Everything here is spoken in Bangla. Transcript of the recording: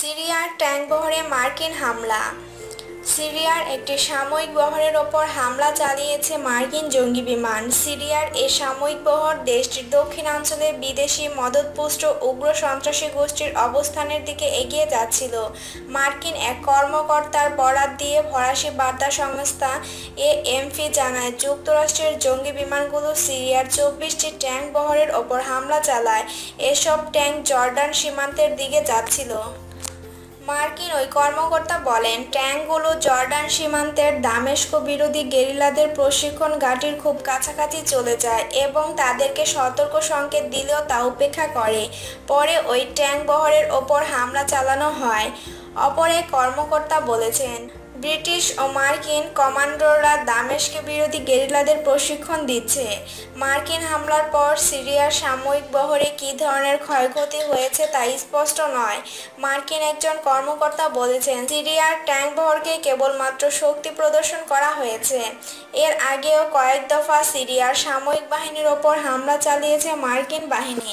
সিরিয়ার ট্যাঙ্ক বহরে মার্কিন হামলা। সিরিয়ার একটি সাময়িক বহরের ওপর হামলা চালিয়েছে মার্কিন জঙ্গি বিমান। সিরিয়ার এ সাময়িক বহর দেশটির দক্ষিণাঞ্চলে বিদেশি মদতপুষ্ট উগ্র সন্ত্রাসী গোষ্ঠীর অবস্থানের দিকে এগিয়ে যাচ্ছিল। মার্কিন এক কর্মকর্তার বরাত দিয়ে ফরাসি বার্তা সংস্থা এ এএমপি জানায়, যুক্তরাষ্ট্রের জঙ্গি বিমানগুলো সিরিয়ার চব্বিশটি ট্যাঙ্ক বহরের ওপর হামলা চালায়। এসব ট্যাঙ্ক জর্ডান সীমান্তের দিকে যাচ্ছিল। মার্কিন ওই কর্মকর্তা বলেন, ট্যাঙ্কগুলো জর্ডান সীমান্তের দামেস্ক বিরোধী গেরিলাদের প্রশিক্ষণ ঘাঁটির খুব কাছাকাছি চলে যায় এবং তাদেরকে সতর্ক সংকেত দিলেও তা উপেক্ষা করে। পরে ওই ট্যাঙ্ক বহরের ওপর হামলা চালানো হয়। অপর এক কর্মকর্তা বলেছেন ব্রিটিশ ও মার্কিন কমান্ডোররা দামেশকে বিরোধী গেরিলাদের প্রশিক্ষণ দিচ্ছে। মার্কিন হামলার পর সিরিয়ার সাময়িক বহরে কী ধরনের ক্ষয়ক্ষতি হয়েছে তা স্পষ্ট নয়। মার্কিন একজন কর্মকর্তা বলেছেন, সিরিয়ার ট্যাঙ্ক বহরকে কেবলমাত্র শক্তি প্রদর্শন করা হয়েছে। এর আগেও কয়েক দফা সিরিয়ার সাময়িক বাহিনীর ওপর হামলা চালিয়েছে মার্কিন বাহিনী।